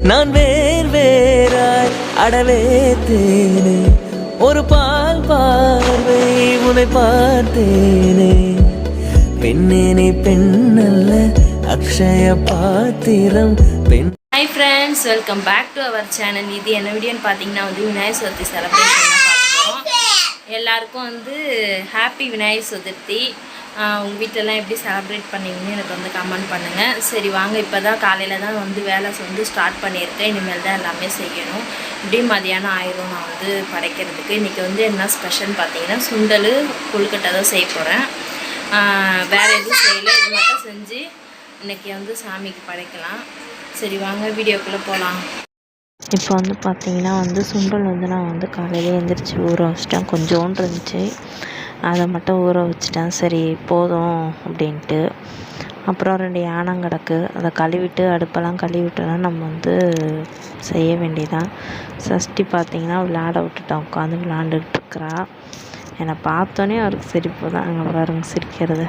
நான் வேர் வேறாய் அடவே தேனே ஒரு பால் பார்வை உனை பார்த்தேனே. பெண்ணே பெண்ணல்ல அக்ஷய பாத்திரம் பெண் hi friends welcome back to our channel இது என்ன வீடியோன்னு பார்த்தீங்கன்னா வந்து விநாயகர் சதுர்த்தி செலிப்ரேஷன் பார்க்குறோம். எல்லாருக்கும் வந்து ஹாப்பி விநாயகர் சதுர்த்தி. உங்கள் வீட்டிலலாம் எப்படி செலப்ரேட் பண்ணீங்கன்னு எனக்கு வந்து கமெண்ட் பண்ணுங்கள் சரி வாங்க இப்போ தான் காலையில் தான் வந்து வேலை வந்து ஸ்டார்ட் பண்ணியிருக்கேன். இனிமேல் தான் எல்லாமே செய்யணும். இப்படி மதியானம் ஆயிரும் நான் வந்து படைக்கிறதுக்கு. இன்றைக்கி வந்து என்ன ஸ்பெஷல் பார்த்தீங்கன்னா சுண்டல் கொழுக்கட்டை தான் செய்ய போகிறேன் வேறு எதுவும் செய்யலை. இது மட்டும் செஞ்சு இன்றைக்கி வந்து சாமிக்கு படைக்கலாம். சரி வாங்க வீடியோக்குள்ளே போகலாம் இப்போ வந்து பார்த்தீங்கன்னா வந்து சுண்டல் வந்து நான் வந்து காலையிலே எழுந்திரிச்சி ஊற வச்சிட்டேன். கொஞ்சோண்டு இருந்துச்சு. அதை மட்டும் ஊற வச்சிட்டேன். சரி போதும் அப்படின்ட்டு. அப்புறம் ரெண்டு யானம் கிடக்கு. அதை கழுவிட்டு அடுப்பெல்லாம் கழுவிட்டோன்னா நம்ம வந்து செய்ய வேண்டியதான் சஷ்டி பார்த்தீங்கன்னா விளையாட விட்டுட்டோம் உட்காந்து விளாண்டுக்கிட்டு இருக்கிறா. என்னை பார்த்தோன்னே அவருக்கு சிரிப்பு தான். அங்கே பாருங்க சிரிக்கிறது.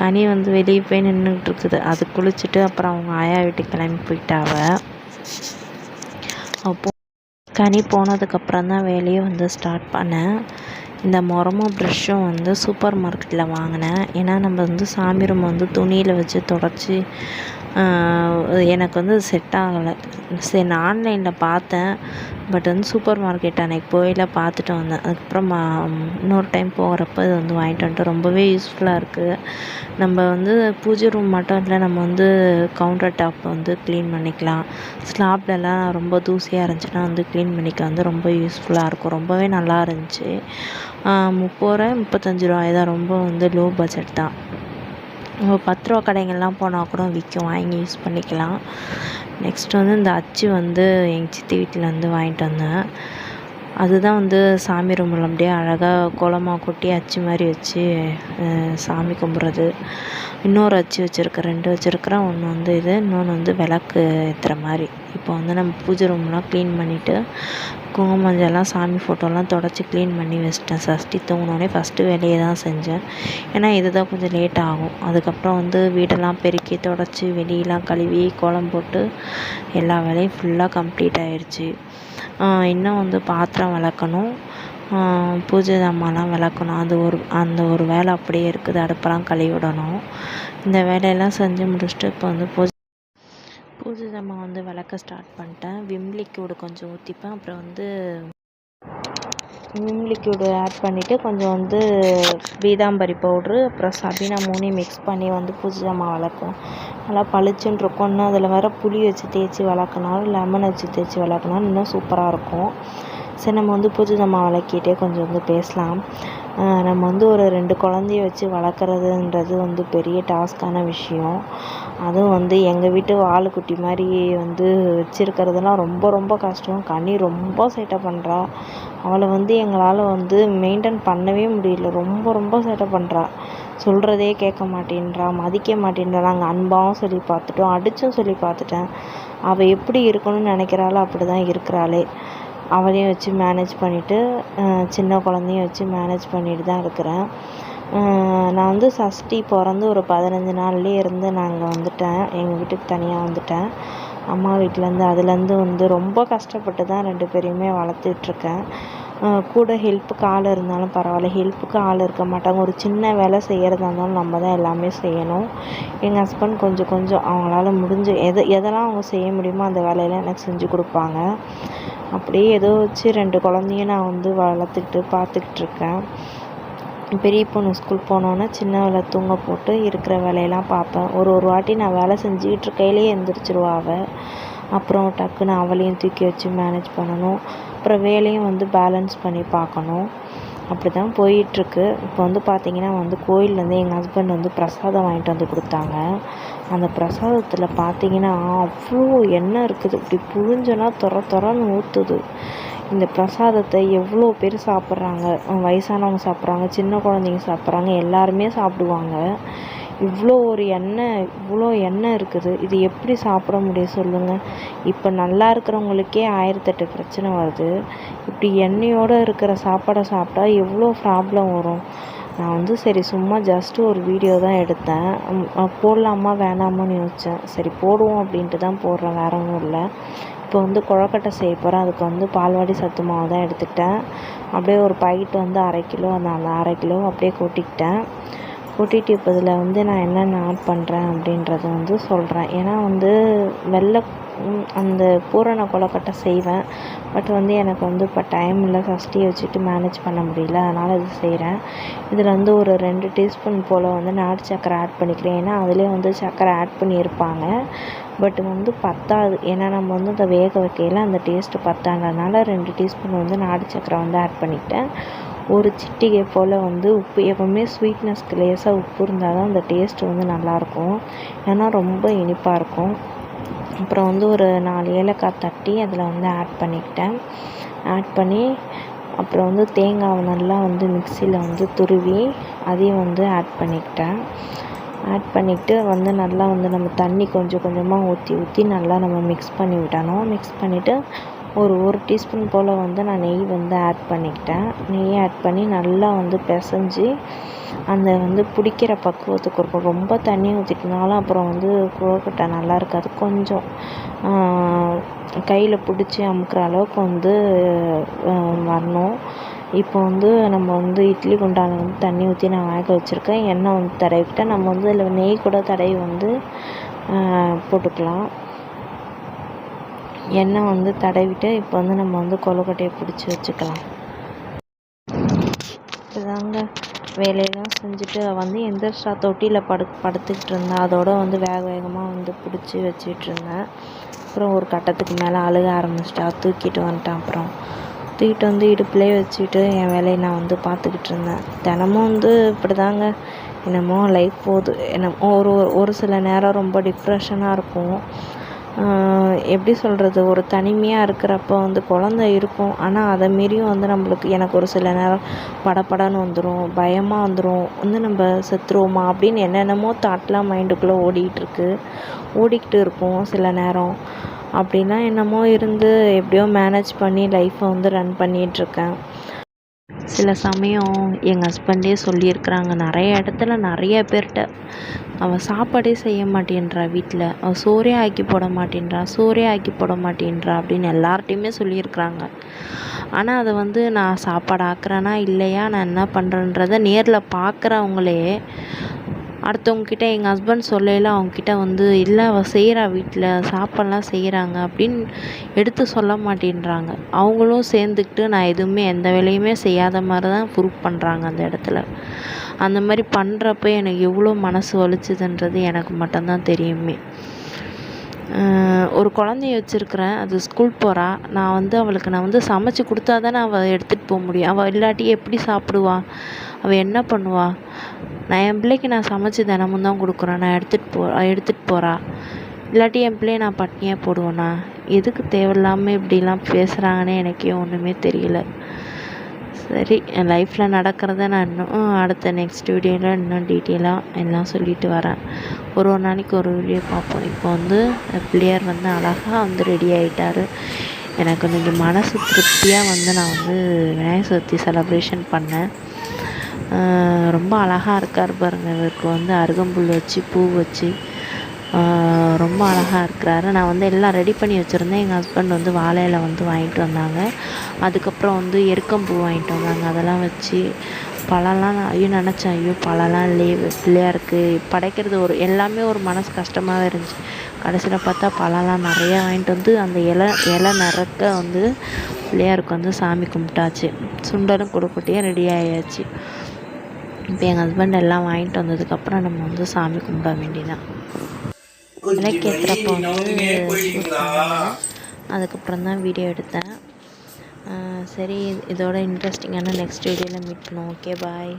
கனி வந்து வெளியே போய் நின்றுக்கிட்டு இருக்குது. அது குளிச்சுட்டு அப்புறம் அவங்க ஆயா வீட்டுக்கு கிளம்பி போயிட்டாவ. அப்போ கனி போனதுக்கப்புறம் தான் வேலையை வந்து ஸ்டார்ட் பண்ணேன். இந்த முறமும் ப்ரஷ்ஷும் வந்து சூப்பர் மார்க்கெட்டில் வாங்கினேன். ஏன்னா நம்ம வந்து சாமி ரூம் வந்து துணியில் வச்சு தொடச்சி எனக்கு வந்து செட் ஆகலை. சரி நான் ஆன்லைனில் பார்த்தேன். பட் வந்து சூப்பர் மார்க்கெட் அன்றைக்கி போயில பார்த்துட்டு வந்தேன். அதுக்கப்புறம் இன்னொரு டைம் போகிறப்ப இது வந்து வாங்கிட்டு வந்துட்டு ரொம்பவே யூஸ்ஃபுல்லாக இருக்குது நம்ம வந்து பூஜை ரூம் மட்டும் இல்லை நம்ம வந்து கவுண்டர் டாப் வந்து க்ளீன் பண்ணிக்கலாம். ஸ்லாப்லலாம் ரொம்ப தூசியாக இருந்துச்சுன்னா வந்து க்ளீன் பண்ணிக்க வந்து ரொம்ப யூஸ்ஃபுல்லாக இருக்கும். ரொம்பவே நல்லா இருந்துச்சு. முப்பது ரூபாய் முப்பத்தஞ்சு ரூபாய் தான். ரொம்ப வந்து லோ பட்ஜெட் தான். நம்ம பத்து ரூபா கடைங்கள்லாம் போனால் கூட விற்கும் வாங்கி யூஸ் பண்ணிக்கலாம். நெக்ஸ்ட் வந்து இந்த அச்சு வந்து எங்கள் சித்தி வீட்டிலேருந்து வாங்கிட்டு வந்தேன். அதுதான் வந்து சாமி ரூமில் அப்படியே அழகாக கோலமாக கொட்டி அச்சு மாதிரி வச்சு சாமி கும்பிட்றது. இன்னொரு அச்சு வச்சுருக்கேன் ரெண்டு வச்சுருக்கிறேன். ஒன்று வந்து இது இன்னொன்று வந்து விளக்கு ஏற்றுற மாதிரி. இப்போ வந்து நம்ம பூஜை ரூம்லாம் க்ளீன் பண்ணிவிட்டு குங்குமம் மஞ்சள்லாம் சாமி ஃபோட்டோலாம் தொடச்சி க்ளீன் பண்ணி வச்சிட்டேன். சஷ்டி தூங்கினோடனே ஃபஸ்ட்டு வேலையை தான் செஞ்சேன். ஏன்னா இதுதான் கொஞ்சம் லேட் ஆகும். அதுக்கப்புறம் வந்து வீடெல்லாம் பெருக்கி தொடச்சி வெளியெலாம் கழுவி கோலம் போட்டு எல்லா வேலையும் ஃபுல்லாக கம்ப்ளீட் ஆயிடுச்சு இன்னும் வந்து பாத்திரம் விளக்கணும். பூஜை ஜாமான்லாம் விளக்கணும். அது ஒரு அந்த ஒரு வேலை அப்படியே இருக்குது. அடுப்பெல்லாம் கழுவி விடணும். இந்த வேலையெல்லாம் செஞ்சு முடிச்சுட்டு இப்போ வந்து பூஜை பூஜை ஜாமான் வந்து விளக்க ஸ்டார்ட் பண்ணிட்டேன். விம் லிக்யூடு கொஞ்சம் ஊற்றிப்பேன் அப்புறம் வந்து விம் லிக்யூடு ஆட் பண்ணிவிட்டு கொஞ்சம் வந்து பீதாம்பரி பவுட்ரு அப்புறம் சபீனா மூணையும் மிக்ஸ் பண்ணி வந்து பூஜை ஜாமான் வளர்க்கும் நல்லா பளிச்சுன்னு இருக்கும் இன்னும் அதில் வேறு புளி வச்சு தேய்ச்சி வளர்க்கனாலும் லெமன் வச்சு தேய்ச்சி விளக்குனாலும் இன்னும் சூப்பராக இருக்கும். சரி நம்ம வந்து பூஜை ஜாமான் விளக்கிட்டே கொஞ்சம் வந்து பேசலாம். நம்ம வந்து ஒரு ரெண்டு குழந்தைய வச்சு வளர்க்குறதுன்றது வந்து பெரிய டாஸ்க்கான விஷயம். அதுவும் வந்து எங்கள் வீட்டு வாலுக்குட்டி மாதிரி வந்து வச்சுருக்கிறதுலாம் ரொம்ப ரொம்ப கஷ்டம். கனி ரொம்ப சேட்டை பண்ணுறா அவளை வந்து எங்களால் வந்து மெயின்டைன் பண்ணவே முடியல. ரொம்ப ரொம்ப சேட்டை பண்ணுறா சொல்கிறதே கேட்க மாட்டேன்றா மதிக்க மாட்டேன்றா. நாங்கள் அன்பாகவும் சொல்லி பார்த்துட்டோம் அடித்தும் சொல்லி பார்த்துட்டேன். அவள் எப்படி இருக்கணும்னு நினைக்கிறாளோ அப்படி தான் இருக்கிறாளே. அவளையும் வச்சு மேனேஜ் பண்ணிவிட்டு சின்ன குழந்தையும் வச்சு மேனேஜ் பண்ணிட்டு தான் இருக்கிறேன். நான் வந்து சஷ்டி பிறந்து ஒரு பதினஞ்சு நாள்லேயே இருந்து நாங்கள் வந்துட்டேன். எங்கள் வீட்டுக்கு தனியாக வந்துட்டேன். அம்மா வீட்டிலேருந்து அதுலேருந்து வந்து ரொம்ப கஷ்டப்பட்டு தான் ரெண்டு பேரையுமே வளர்த்துட்ருக்கேன் கூட ஹெல்ப்புக்கு ஆள் இருந்தாலும் பரவாயில்ல. ஹெல்ப்புக்கு ஆள் இருக்க மாட்டாங்க. ஒரு சின்ன வேலை செய்கிறதா இருந்தாலும் நம்ம தான் எல்லாமே செய்யணும். எங்கள் ஹஸ்பண்ட் கொஞ்சம் கொஞ்சம் அவங்களால முடிஞ்சு எது எதெல்லாம் அவங்க செய்ய முடியுமோ அந்த வேலையெல்லாம் எனக்கு செஞ்சு கொடுப்பாங்க. அப்படியே ஏதோ வச்சு ரெண்டு குழந்தையும் நான் வந்து வளர்த்துக்கிட்டு பார்த்துக்கிட்ருக்கேன். பெரிய பொண்ணு ஸ்கூல் போனோன்னே சின்னவளை தூங்க போட்டு இருக்கிற வேலையெல்லாம் பார்ப்பேன். ஒரு ஒரு வாட்டி நான் வேலை செஞ்சுக்கிட்டு இருக்கையிலே எழுந்திரிச்சிருவா அவள் அப்புறம் டக்குன்னு அவளையும் தூக்கி வச்சு மேனேஜ் பண்ணணும். அப்புறம் வேலையும் வந்து பேலன்ஸ் பண்ணி பார்க்கணும். அப்படி தான் போயிட்டுருக்கு. இப்போ வந்து பார்த்திங்கன்னா வந்து கோயிலேருந்து எங்கள் ஹஸ்பண்ட் வந்து பிரசாதம் வாங்கிட்டு வந்து கொடுத்தாங்க. அந்த பிரசாதத்தில் பார்த்திங்கன்னா அவ்வளோ எண்ணெய் இருக்குது. இப்படி புழிஞ்சோன்னா தொர துறன்னு ஊற்றுது இந்த பிரசாதத்தை எவ்வளோ பேர் சாப்பிட்றாங்க? வயசானவங்க சாப்பிட்றாங்க சின்ன குழந்தைங்க சாப்பிட்றாங்க எல்லாருமே சாப்பிடுவாங்க. இவ்வளோ ஒரு எண்ணெய் இவ்வளோ எண்ணெய் இருக்குது. இது எப்படி சாப்பிட முடியும் சொல்லுங்கள் இப்போ நல்லா இருக்கிறவங்களுக்கே ஆயிரத்தெட்டு பிரச்சனை வருது. இப்படி எண்ணெயோடு இருக்கிற சாப்பாடை சாப்பிட்டா எவ்வளோ ப்ராப்ளம் வரும். நான் வந்து சரி சும்மா ஜஸ்ட்டு ஒரு வீடியோ தான் எடுத்தேன். போடலாமா வேணாமான்னு யோசித்தேன் சரி போடுவோம் அப்படின்ட்டு தான் போடுறேன். வேற ஒன்றும் இல்லை. இப்போ வந்து கொழக்கட்டை செய்ய போகிறேன் அதுக்கு வந்து பால்வாடி சத்து மாவு தான் எடுத்துக்கிட்டேன். அப்படியே ஒரு பாக்கெட் வந்து அரை கிலோ அந்த அந்த அரை கிலோ அப்படியே கொட்டிக்கிட்டேன். கொட்டிட்டு இருப்பதில் இதில் வந்து நான் என்னென்ன ஆட் பண்ணுறேன் அப்படின்றத வந்து சொல்கிறேன் ஏன்னா வந்து வெள்ளை அந்த பூரண கொழுக்கட்டை செய்வேன். பட் வந்து எனக்கு வந்து இப்போ டைம் இல்லை சஷ்டியை வச்சுட்டு மேனேஜ் பண்ண முடியல. அதனால் இது செய்கிறேன் இதில் வந்து ஒரு ரெண்டு டீஸ்பூன் போல் வந்து நாட்டு சக்கரை ஆட் பண்ணிக்கிறேன். ஏன்னா அதிலே வந்து சக்கரை ஆட் பண்ணியிருப்பாங்க. பட் வந்து பத்தாது. ஏன்னா நம்ம வந்து அதை வேக வைக்கையில் அந்த டேஸ்ட்டு பத்தாதனால ரெண்டு டீஸ்பூன் வந்து நாட்டு சக்கரை வந்து ஆட் பண்ணிக்கிட்டேன். ஒரு சிட்டிகை போல் வந்து உப்பு எப்போவுமே ஸ்வீட்னஸ்க்கு லேசாக உப்பு இருந்தால் தான் அந்த டேஸ்ட் வந்து நல்லாயிருக்கும். ஏன்னா ரொம்ப இனிப்பாக இருக்கும். அப்புறம் வந்து ஒரு நாலு ஏலக்காய் தட்டி அதில் வந்து ஆட் பண்ணிக்கிட்டேன். ஆட் பண்ணி அப்புறம் வந்து தேங்காவை நல்லா வந்து மிக்சியில் வந்து துருவி அதையும் வந்து ஆட் பண்ணிக்கிட்டேன். ஆட் பண்ணிக்கிட்டு வந்து நல்லா வந்து நம்ம தண்ணி கொஞ்சம் கொஞ்சமாக ஊற்றி ஊற்றி நல்லா நம்ம மிக்ஸ் பண்ணி விடணும் மிக்ஸ் பண்ணிவிட்டு ஒரு ஒரு டீஸ்பூன் போல் வந்து நான் நெய் வந்து ஆட் பண்ணிக்கிட்டேன். நெய் ஆட் பண்ணி நல்லா வந்து பிசைஞ்சு அந்த வந்து பிடிக்கிற பக்குவத்துக்கு இருக்கும் ரொம்ப தண்ணி ஊற்றிட்டனாலும் அப்புறம் வந்து குழக்கட்டை நல்லா இருக்காது. கொஞ்சம் கையில் பிடிச்சி அமுக்குற அளவுக்கு வந்து வரணும். இப்போ வந்து நம்ம வந்து இட்லி குண்டான வந்து தண்ணி ஊற்றி நான் வேக வச்சுருக்கேன். எண்ணெய் வந்து தடவிக்கிட்டேன். நம்ம வந்து அதில் நெய் கூட தடவி வந்து போட்டுக்கலாம். எண்ணெய் வந்து தடவிட்டு இப்போ வந்து நம்ம வந்து கொழுக்கட்டையை பிடிச்சி வச்சுக்கலாம். இதாங்க வேலையெல்லாம் செஞ்சுட்டு வந்து எந்திரிச்சா தொட்டியில் படு படுத்துக்கிட்டு இருந்தேன். அதோட வந்து வேக வேகமாக வந்து பிடிச்சி வச்சிட்டு இருந்தேன். அப்புறம் ஒரு கட்டத்துக்கு மேலே அழுக ஆரம்பிச்சிட்டா. தூக்கிட்டு வந்துட்டேன் அப்புறம். தூக்கிட்டு வந்து இடுப்புலேயே வச்சுட்டு என் வேலையை நான் வந்து பார்த்துக்கிட்டு இருந்தேன். தினமும் வந்து இப்படி தாங்க என்னமோ லைஃப் போகுது. என்னமோ ஒரு ஒரு சில நேரம் ரொம்ப டிப்ரெஷனாக இருக்கும். எப்படி சொல்கிறது ஒரு தனிமையாக இருக்கிறப்ப வந்து குழந்த இருக்கும். ஆனால் அதை மீறியும் வந்து நம்மளுக்கு எனக்கு ஒரு சில நேரம் படபடன்னு வந்துடும் பயமாக வந்துடும் வந்து நம்ம செத்துருவோமா அப்படின்னு என்னென்னமோ தாட்லாம் மைண்டுக்குள்ளே ஓடிக்கிட்டு ஓடிக்கிட்டு இருக்கும் சில நேரம். அப்படிலாம் என்னமோ இருந்து எப்படியோ மேனேஜ் பண்ணி லைஃப்பை வந்து ரன் பண்ணிகிட்ருக்கேன் சில சமயம் எங்கள் ஹஸ்பண்டே சொல்லியிருக்கிறாங்க நிறைய இடத்துல நிறைய பேர்கிட்ட அவள் சாப்பாடே செய்ய மாட்டேன்றா வீட்டில் அவள் சோறே ஆக்கி போட மாட்டேன்றா சோறே ஆக்கி போட மாட்டேன்றா அப்படின்னு எல்லார்ட்டையுமே சொல்லியிருக்கிறாங்க. ஆனால் அதை வந்து நான் சாப்பாடு ஆக்குறேனா இல்லையா நான் என்ன பண்ணுறேன்றதை நேரில் பார்க்குறவங்களே அடுத்தவங்கக்கிட்ட எங்கள் ஹஸ்பண்ட் சொல்லையில் அவங்கக்கிட்ட வந்து இல்லை அவள் செய்கிறா வீட்டில் சாப்பாடெலாம் செய்கிறாங்க அப்படின்னு எடுத்து சொல்ல மாட்டேன்றாங்க. அவங்களும் சேர்ந்துக்கிட்டு நான் எதுவுமே எந்த வேலையுமே செய்யாத மாதிரி தான் ப்ரூவ் பண்ணுறாங்க அந்த இடத்துல. அந்த மாதிரி பண்ணுறப்ப எனக்கு எவ்வளோ மனசு வலிச்சதுன்றது எனக்கு மட்டும்தான் தெரியுமே. ஒரு குழந்தைய வச்சுருக்கிறேன். அது ஸ்கூல் போகிறா நான் வந்து அவளுக்கு நான் வந்து சமைச்சு கொடுத்தா தானே அவள் எடுத்துகிட்டு போக முடியும். அவள் இல்லாட்டி எப்படி சாப்பிடுவா? அவள் என்ன பண்ணுவாள் நான் என் பிள்ளைக்கு நான் சமைச்சு தினமும் தான் கொடுக்குறேன். நான் எடுத்துகிட்டு போ எடுத்துகிட்டு போகிறா இல்லாட்டி என் பிள்ளைய நான் பட்னியாக போடுவேனா? எதுக்கு தேவையில்லாமல் இப்படிலாம் பேசுகிறாங்கன்னே எனக்கே ஒன்றுமே தெரியல. சரி என் லைஃப்பில் நடக்கிறத நான் இன்னும் அடுத்த நெக்ஸ்ட் வீடியோவில் இன்னும் டீட்டெயிலாக எல்லாம் சொல்லிட்டு வரேன். ஒரு ஒரு நாளைக்கு ஒரு வீடியோ பார்ப்போம். இப்போ வந்து பிள்ளையார் வந்து அழகாக வந்து ரெடி ஆகிட்டாரு எனக்கு கொஞ்சம் மனசு திருப்தியாக வந்து நான் வந்து விநாயகர் சதுர்த்தி செலப்ரேஷன் பண்ணேன். ரொம்ப அழகாக இருக்கார் பாருங்க. இவருக்கு வந்து அருகம்புல் வச்சு பூ வச்சு ரொம்ப அழகாக இருக்கிறாரு. நான் வந்து எல்லாம் ரெடி பண்ணி வச்சுருந்தேன். எங்கள் ஹஸ்பண்ட் வந்து வாழை இலை வந்து வாங்கிட்டு வந்தாங்க. அதுக்கப்புறம் வந்து எருக்கம்பூ வாங்கிட்டு வந்தாங்க. அதெல்லாம் வச்சு பழம்லாம் நான் ஐயோ நினச்சேன். ஐயோ பழம்லாம் இல்லையே இருக்குது படைக்கிறது ஒரு எல்லாமே ஒரு மனசு கஷ்டமாகவே இருந்துச்சு. கடைசியில் பார்த்தா பழம்லாம் நிறையா வாங்கிட்டு வந்து அந்த இலை இலை நிறக்க வந்து பிள்ளையாருக்கு வந்து சாமி கும்பிட்டாச்சு. சுண்டலும் கொடுக்கட்டியும் ரெடி ஆயாச்சு. இப்போ எங்கள் ஹஸ்பண்ட் எல்லாம் வாங்கிட்டு வந்ததுக்கப்புறம் நம்ம வந்து சாமி கும்பிட வேண்டியதான் விளக்கேற்றுறப்போ வந்து அதுக்கப்புறம் தான் வீடியோ எடுத்தேன் சரி இதோட இன்ட்ரெஸ்டிங்கான நெக்ஸ்ட் வீடியோவில் மீட் பண்ணுவோம். Okay bye